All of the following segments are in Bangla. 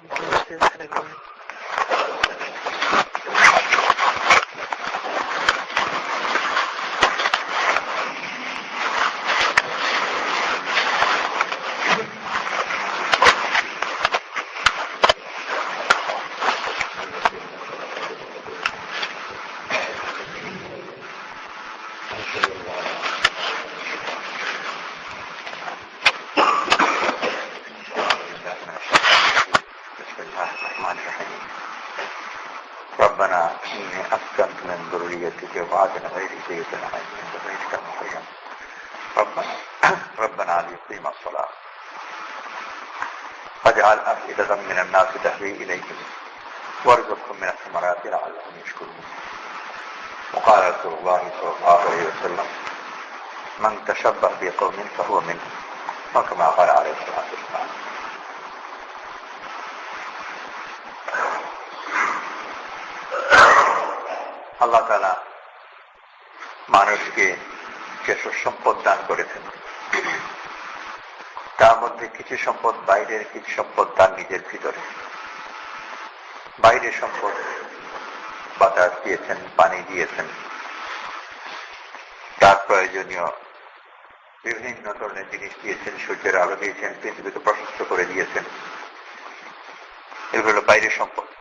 and close this category. إني أسكنت من ذريتي وبعدنا غير بيت عند بيتك المحرم ربنا ربنا ليقيم الصلاة. فاجعل أفئدة من الناس تهوي إليهم. وارزقهم من الثمرات لعلهم يشكرون. وقال رسول الله صلى الله عليه وسلم من تشبه بقوم فهو منهم. وكما قال عليه الصلاة والسلام. আল্লাহ তালা মানুষকে যেসব সম্পদ দান করেছেন, তার মধ্যে কিছু সম্পদ বাইরের, কিছু সম্পদ তার নিজের ভিতরে। বাইরের সম্পদ বাতাস দিয়েছেন, পানি দিয়েছেন। তার প্রয়োজনীয় বিভিন্ন ধরনের জিনিস দিয়েছেন, সূর্যের আলো দিয়েছেন, পৃথিবীকে প্রশস্ত করে দিয়েছেন। এগুলো বাইরের সম্পদ।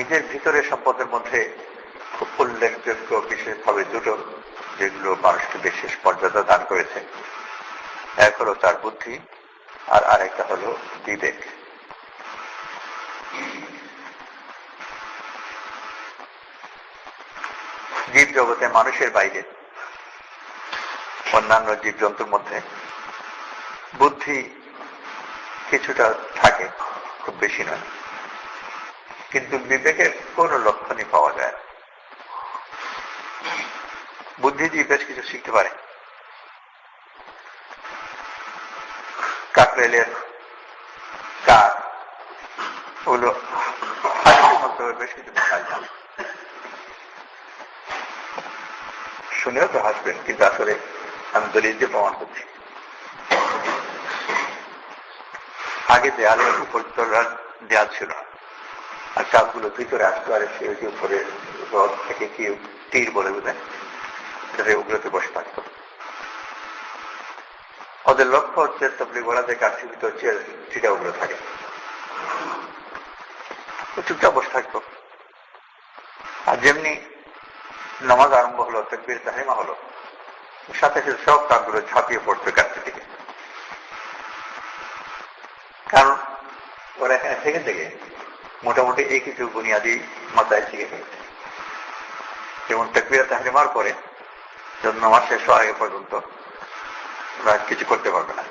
নিজের ভিতরের সম্পদের মধ্যে খুব উল্লেখযোগ্য বিশেষভাবে দুটো, যেগুলো মানুষকে বিশেষ মর্যাদা দান করেছে। এক হলো তার বুদ্ধি, আর আরেকটা হলো বিবেক। জীব জগতে মানুষের বাইরে, অন্যান্য জীব জন্তুর মধ্যে বুদ্ধি কিছুটা থাকে, খুব বেশি নয়। কিন্তু বিবেকের কোন লক্ষণই পাওয়া যায় না। বুদ্ধিজীবী বেশ কিছু শিখতে পারে। কাকরেলের কাক মাধ্যমে বেশ কিছু শুনেও তো হাসবেন, কিন্তু আসলে আমি দলিল দিয়ে প্রমাণ করছি। আগে দেয়ালের উপর দেয়াল ছিল না। আর চাপগুলো ভিতরে আসতে পারে, সে যে উপরে রথ থেকে কি তীর বলে বোঝেন এটাতে ওগুলোতে বসে থাকত। ওদের লক্ষ্য হচ্ছে তবলি গোড়াতে ভিতর চিটা ওগুলো থাকে। চুপচাপ বসে থাকতো। আর যেমনি নামাজ আরম্ভ হলো, তকবির তাহিমা হলো, সাথে সাথে সব কাকগুলো ঝাঁপিয়ে পড়তো কাছ থেকে। কারণ ওরা এখানে থেকে থেকে মোটামুটি এই কিছু বুনিয়াদি মাথায় শিখে ফেলছে। যেমন তকবিরা তাহরিমার পরে যখন নামাজ শেষ হওয়ার আগে পর্যন্ত ওরা কিছু করতে পারবে না।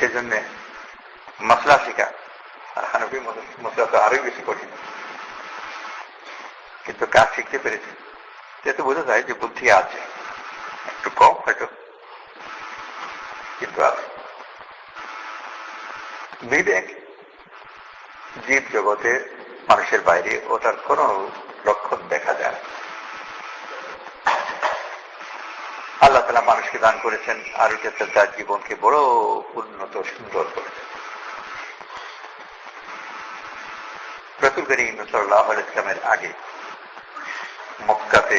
সেই জন্য মশলা শিখা হানবি মশলা তো আরোই বেশি কঠিন। কিন্তু কাজ শিখতে পেরেছে। যেহেতু বোঝা যায় যে বুদ্ধি আছে। একটু কম হয়তো কিন্তু আছে বিবেক জীব জগতে মানুষের বাইরে ওটার কোন লক্ষণ দেখা যায় আল্লাহ তালা মানুষকে দান করেছেন, আর তার জীবনকে বড় উন্নত, সুন্দর করেছেন। রসুল করিম সাল্লাহ ইসলামের আগে মক্কাতে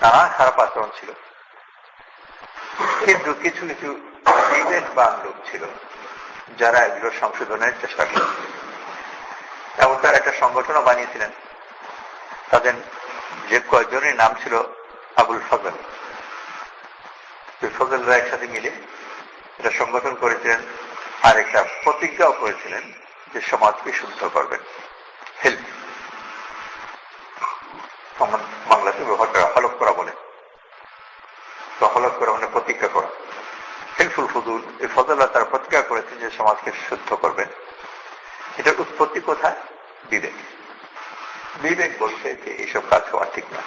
নানা খারাপ আচরণ ছিল। কিন্তু কিছু কিছু বিবেকবান লোক ছিল, যারা এগুলো সংশোধনের চেষ্টা করেছিল এবং তারা একটা সংগঠনও বানিয়েছিলেন। তাদের যে কয়জনের নাম ছিল আবুল ফজল। ওই ফজলরা একসাথে মিলে এটা সংগঠন করেছিলেন আর একটা প্রতিজ্ঞাও করেছিলেন যে সমাজকে শুদ্ধ করবেন। হেল্প বাংলাতে ব্যবহার করা হলফ করা বলে। তো হলফ করা মানে প্রতিজ্ঞা করা হেল্পফুল ফজুল, এই ফজল্লা তারা প্রতিজ্ঞা করেছেন যে সমাজকে শুদ্ধ করবেন। এটার উৎপত্তি কোথায়? বিবেক। বিবেক বলছে যে এইসব কাজ হওয়া ঠিক না।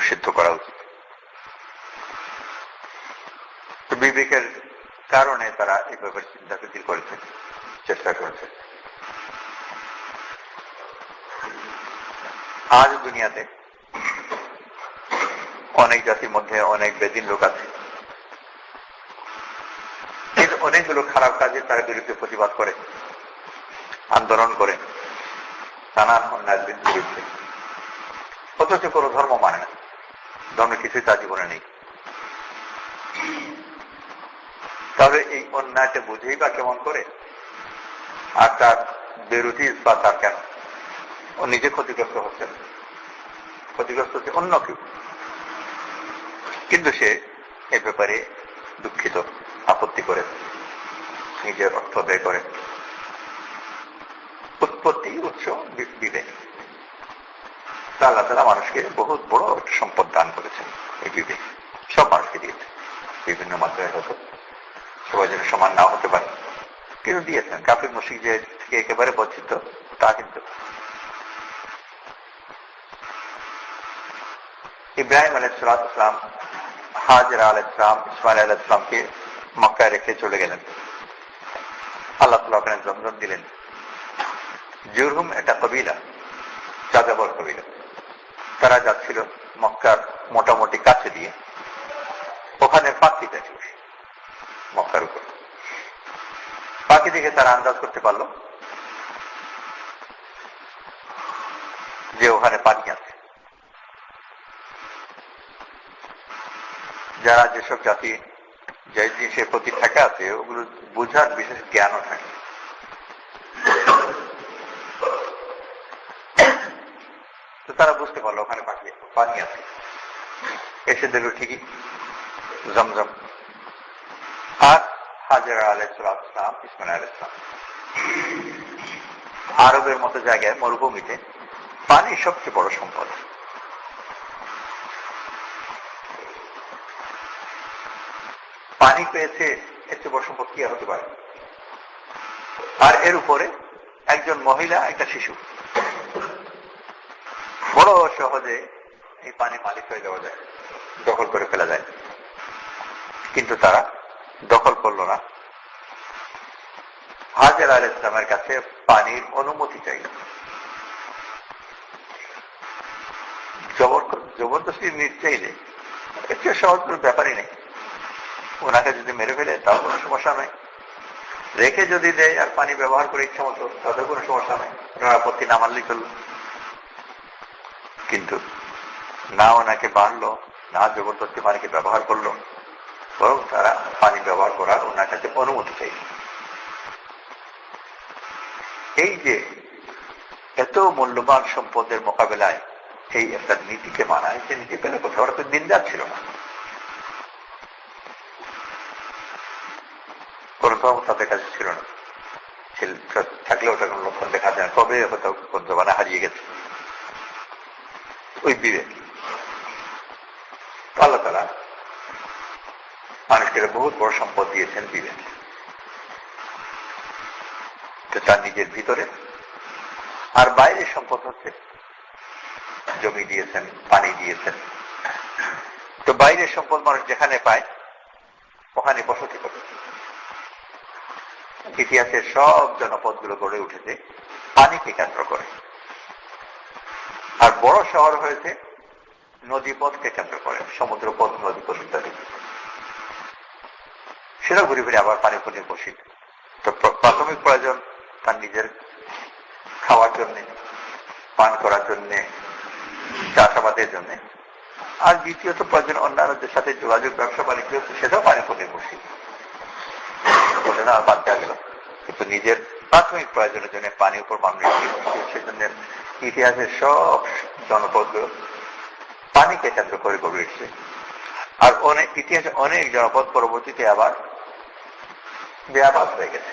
সিদ্ধ করা উচিত। তো বিবেকের কারণে তারা এই ব্যাপারে চিন্তা ফিকির করেছে চেষ্টা করেছে আজ দুনিয়াতে অনেক জাতির মধ্যে অনেক বেদিন লোক আছে। কিন্তু অনেকগুলো খারাপ কাজে তার বিরুদ্ধে প্রতিবাদ করে, আন্দোলন করে নানান অন্যায়ের বিরুদ্ধে। অথচ কোনো ধর্ম মানে না। ধর্ম কিছুই তার জীবনে নেই। তবে এই অন্যায়টা বুঝেই বা কেমন করে? আর তার বিরোধী বা তার কেন? ও নিজে ক্ষতিগ্রস্ত হচ্ছে। ক্ষতিগ্রস্ত হচ্ছে অন্য কেউ। কিন্তু সে এ ব্যাপারে দুঃখিত, আপত্তি করে, নিজের অর্থ ব্যয় করে। উৎপত্তি, উৎস বিবেক। আল্লাহ তালা মানুষকে বহুত বড় একটা সম্পদ দান করেছেন, এই বিবেক। সব মানুষকে দিয়েছে, বিভিন্ন মাত্রায় হতো সবাই যেন সমান না হতে পারে। কিন্তু দিয়েছেন। কাফির মুশিক যে থেকে একেবারে বঞ্চিত, তা কিন্তু। ইব্রাহিম আলাই ইসলাম হাজরা আলাই ইসলাম, ইসমাইল আলাই ইসলামকে মক্কায় রেখে চলে গেলেন। আল্লাহ তালা ওখানে জমজম দিলেন। জুরহুম একটা কবিলা, যাযাবর কবিলা। তারা যাচ্ছিল মক্কার মোটামুটি কাছে দিয়ে। ওখানে পাখি দেখল মক্কার উপর। পাখি দেখে তারা আন্দাজ করতে পারল যে ওখানে পানি আছে। যারা যেসব জাতি যে জিনিসের প্রতি ঠেকা আছে, ওগুলো বোঝার বিশেষ জ্ঞানও থাকে। তো তারা বুঝতে পারল, ওখানে পাখি পানি আছে। এসে দিল ঠিকই, জমজম। আর হাজারা আলাইসালাম ইসমাইল আলাইসালাম আরবের মতো জায়গায়, মরুভূমিতে পানি সবচেয়ে বড় সম্পদ। পানি পেয়েছে এর চেয়ে বড় সম্পদ কি হতে পারে? আর এর উপরে একজন মহিলা, একটা শিশু। বড় সহজে এই পানি মালিক হয়ে যাওয়া যায়, দখল করে ফেলা যায়। কিন্তু তারা দখল করল না। হাজার আল ইসলামের কাছে পানির অনুমতি চাই। জবর- জবরদস্তি চেয়ে সহজ কোনো ব্যাপারই নেই। ওনাকে যদি মেরে ফেলে, তাও কোনো সমস্যা নয় রেখে যদি দেয় আর পানি ব্যবহার করে ইচ্ছা মতো, তাতেও কোনো সমস্যা নেই। ওনার আপত্তি না মানলেই চলল কিন্তু না ওনাকে বাঁধলো, না জবরদস্তি পানিকে ব্যবহার করল, বরং তারা পানি ব্যবহার করার ওনার কাছে অনুমতি চাই এই যে এত মূল্যবান সম্পদের মোকাবেলায় এই একটা নীতিকে মানায়, সে নীতি পেলে কোথাও ওরা তো দিনদার ছিল না। ধর্ম তাদের কাছে ছিল না। ছিল থাকলে ওটা কোনো লক্ষণ দেখা যায় না। কবে হয়তো কোন জমানা হারিয়ে গেছে। ওই বিবেক। আল্লাহ তালা মানুষকে বহুত বড় সম্পদ দিয়েছেন বিবেক। তার নিজের ভিতরে। আর বাইরের সম্পদ হচ্ছে জমি দিয়েছেন, পানি দিয়েছেন। তো বাইরের সম্পদ মানুষ যেখানে পায়, ওখানে বসতি করে ইতিহাসের সব জনপদগুলো গড়ে উঠেছে, পানিকে কেন্দ্র করে। আর বড় শহর হয়েছে নদীপথকে কেন্দ্র করে, সমুদ্রপথ, নদীপথ ইত্যাদি। সেটা ঘুরে ফিরে আবার পানি পনির বসিত তো প্রাথমিক প্রয়োজন তার নিজের খাওয়ার জন্য, পান করার জন্য, চাষাবাদের জন্য। আর দ্বিতীয়ত প্রয়োজন অন্যান্যদের সাথে যোগাযোগ, ব্যবসা, বাণিজ্য, সেটাও পানি পনির বসিত না আর বাদ দেওয়া গেল। কিন্তু নিজের প্রাথমিক প্রয়োজনের জন্য পানির উপর মানুষ সেজন্য ইতিহাসের সব জনপদগুলো পানিকে কেন্দ্র করে গড়ে উঠছে। আর অনেক ইতিহাসে অনেক জনপদ পরবর্তীতে আবার বেয়াবাদ হয়ে গেছে।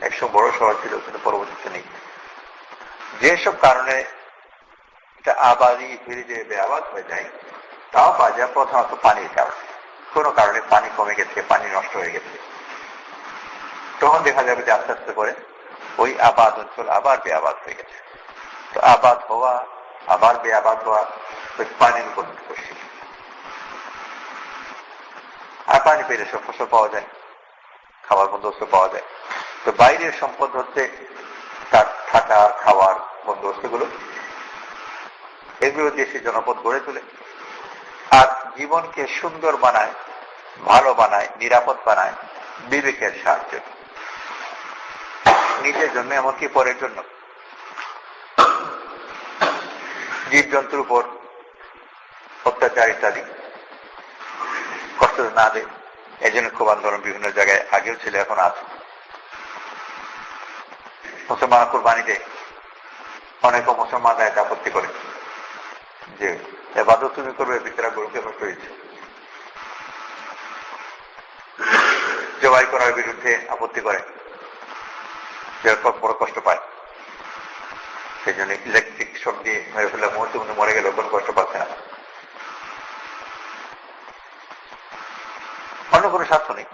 একশো বড় শহর ছিল, কিন্তু পরবর্তীতে নেই। যেসব কারণে এটা আবাদি ধীরে ধীরে বেয়াবাদ হয়ে যায়, তাও বাজার প্রধানত পানির কারণে। কোনো কারণে পানি কমে গেছে, পানি নষ্ট হয়ে গেছে। তখন দেখা যাবে যে আস্তে আস্তে করে ওই আবাদ অঞ্চল আবার বেআবাদ হয়ে গেছে। তো আবাদ হওয়া, আবার বেআবাদ হওয়া, ওই পানির উপর নির্ভরশীল। আর পানি পেলে সব ফসল পাওয়া যায়, খাবার বন্দোবস্ত পাওয়া যায়। তো বাইরের সম্পদ হচ্ছে তার থাকা, খাওয়ার বন্দোবস্তগুলো। এগুলো দিয়ে সে জনপদ গড়ে তোলে। আর জীবনকে সুন্দর বানায়, ভালো বানায়, নিরাপদ বানায়, বিবেকের সাহায্য। নিজের জন্য এমনকি পরের জন্য? জীবজন্তুর উপর অত্যাচার ইত্যাদি কষ্ট না দেয়। এই জন্য খুব আন্দোলন বিভিন্ন জায়গায় আগেও ছিল, এখন আছে। মুসলমান কোরবানিতে অনেক মুসলমানরা এটা আপত্তি করে। যে, এবাদত তুমি করবে বিচারা গরুকে করেছি জবাই করার বিরুদ্ধে আপত্তি করে। যেরকম বড় কষ্ট পায়। সেই জন্য ইলেকট্রিক সব দিয়ে মেরে ফেলে মুহূর্তে মধ্যে মরে গেলে কোনো কষ্ট পাচ্ছে না। অন্য কোনো স্বার্থ নেই।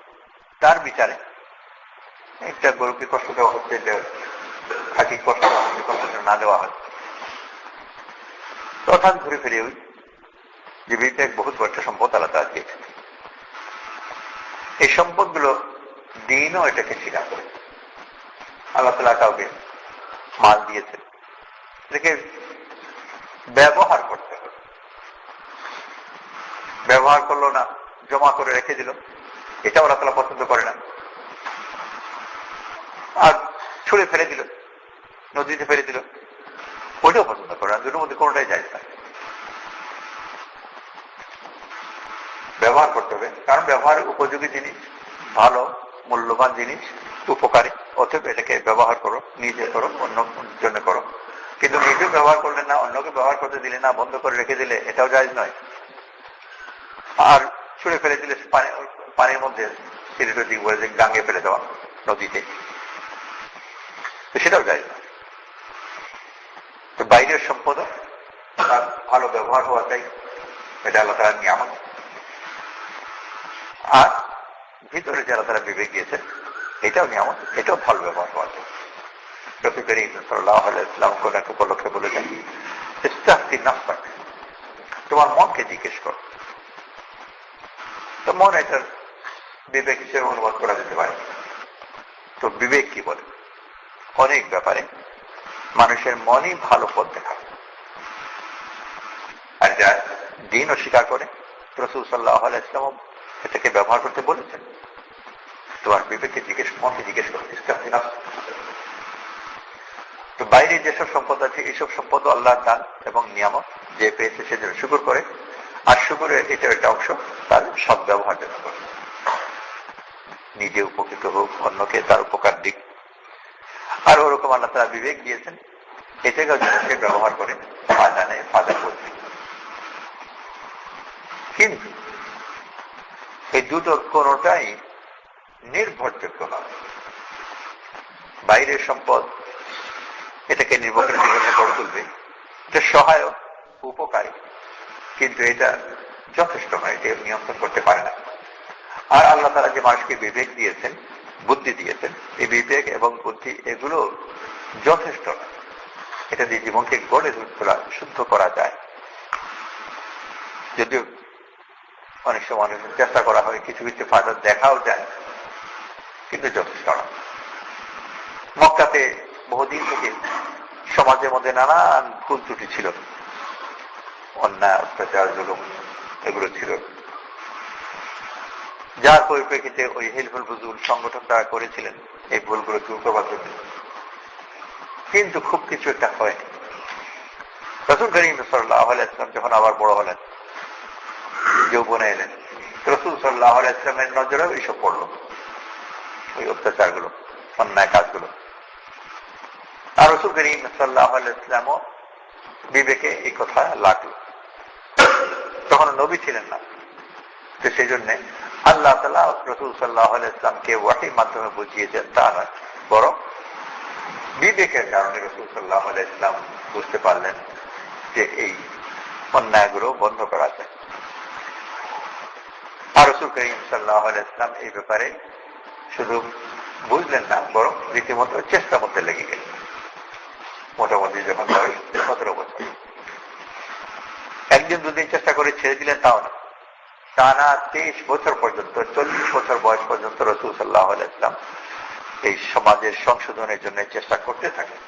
তার বিচারে একটা গরুকে কষ্ট দেওয়া হচ্ছে, যে খাঁটি কষ্ট কষ্ট না দেওয়া হয়। তথা ঘুরে ফিরে ওই যে বিবেক বহুত বড় সম্পদ আলাদা দিয়েছে এই সম্পদগুলো দিনও এটাকে স্বীকার করে আল্লাহ তালা কাউকে মাল দিয়েছে। এটাকে ব্যবহার করতে হবে। ব্যবহার করল না, জমা করে রেখে দিল। এটা ওরা তালা পছন্দ করে না। আর ছুঁড়ে ফেলে দিল, নদীতে ফেলে দিল। ওইটাও পছন্দ করে না, দুটোর মধ্যে কোনোটাই যায় না। ব্যবহার করতে হবে। কারণ ব্যবহারের উপযোগী জিনিস, ভালো, মূল্যবান জিনিস উপকারী। অতএব এটাকে ব্যবহার করো, নিজে করো অন্য জন্য করো। কিন্তু নিজে ব্যবহার করলে না, অন্যকে ব্যবহার করতে দিলে না, বন্ধ করে রেখে দিলে এটাও জায়জ নয়। আর ছুঁড়ে ফেলে দিলে পানির মধ্যে সিলেটের দিক গাঙ্গে ফেলে দেওয়া নদীতে। সেটাও যায় না তো বাইরের সম্পদ তার ভালো ব্যবহার হওয়া চাই। এটা আল্লাহ তারা নিয়ামত। আর ভিতরে যারা তারা বিবেক দিয়েছেন এটাও নিয়ামত এটাও ভালো ব্যবহার হওয়া চাই রফি করিম সাল্লাহ ইসলাম কোন এক উপলক্ষে বলেছেন ইস্তাফতি নাফসাক তোমার মনকে জিজ্ঞেস করো। তো মন এটার বিবেক হিসেবে অনুবাদ করা যেতে পারে। তো বিবেক কি বলে? অনেক ব্যাপারে মানুষের মনই ভালো পথ দেখায়। আর যা দিন অস্বীকার করে, রসুল সাল্লাহ ইসলাম এটাকে ব্যবহার করতে বলেছেন। তোমার বিবেককে জিজ্ঞেস, মনকে জিজ্ঞেস করো তো বাইরে যেসব সম্পদ আছে এইসব সম্পদ আল্লাহ দান এবং নিয়ামক যে পেয়েছে সেজন্য শুকুর করে। আর শুকুরের এটা একটা অংশ তার সৎ ব্যবহার জন্য করে। নিজে উপকৃত হোক, অন্যকে তার উপকার দিক। আর ওরকম আল্লাহ তারা বিবেক দিয়েছেন এটাকে সে ব্যবহার করে ফায়দা নেই ফায়দা করবে কিন্তু এই দুটোর কোনোটাই নির্ভরযোগ্য নয়। বাইরের সম্পদ এটাকে নির্ভর জীবনে গড়ে তুলবে। এটা সহায়ক, উপকারী। কিন্তু এটা যথেষ্ট নয়, এটা নিয়ন্ত্রণ করতে পারে না। আর আল্লাহ তারা যে মানুষকে বিবেক দিয়েছেন, বুদ্ধি দিয়েছেন, এই বিবেক এবং বুদ্ধি এগুলো যথেষ্ট না এটা দিয়ে জীবনকে গড়ে তোলা, শুদ্ধ করা যায়। যদিও অনেক সময় অনেক চেষ্টা করা হয়, কিছু কিছু ফায়দা দেখাও যায়। কিন্তু যথেষ্ট না মক্কাতে বহুদিন থেকে সমাজের মধ্যে নানান ভুল ত্রুটি ছিল। অন্যায়, অত্যাচার, জুলুম, এগুলো ছিল। যার পরিপ্রেক্ষিতে ওই হিলফুল বুজুল সংগঠন তারা করেছিলেন, এই ভুলগুলো দূর করবার কিন্তু খুব কিছু একটা হয়নি। রসুল করিম সাল্লাহ ইসলাম যখন আবার বড় হলেন, যৌবনে এলেন, রসুল সাল্লাহ ইসলামের নজরেও এইসব পড়ল। ওই অত্যাচারগুলো, অন্যায় কাজগুলো। আর রসুল করিম সাল্লাহ ইসলামও বিবেকে এই কথা লাগল তখন নবী ছিলেন না। তো সেই জন্যে আল্লাহ তালা রসুল সাল্লাহ ইসলামকে ওয়াহির মাধ্যমে বুঝিয়েছেন, তা নয়, বরং বিবেকের কারণে রসুল সাল্লাহ ইসলাম বুঝতে পারলেন যে এই অন্যায়গুলো বন্ধ করা যায়। আর রসুল করিম সাল্লাহ ইসলাম এই ব্যাপারে শুধু বুঝলেন না, বরং রীতিমতো চেষ্টার মধ্যে লেগে গেল মোটামুটি যখন সতেরো বছর। একদিন দুদিন চেষ্টা করে ছেড়ে দিলেন, তাও না। টানা তেইশ বছর পর্যন্ত, চল্লিশ বছর বয়স পর্যন্ত রসুল সাল্লাহ আলাইসলাম এই সমাজের সংশোধনের জন্য চেষ্টা করতে থাকেন।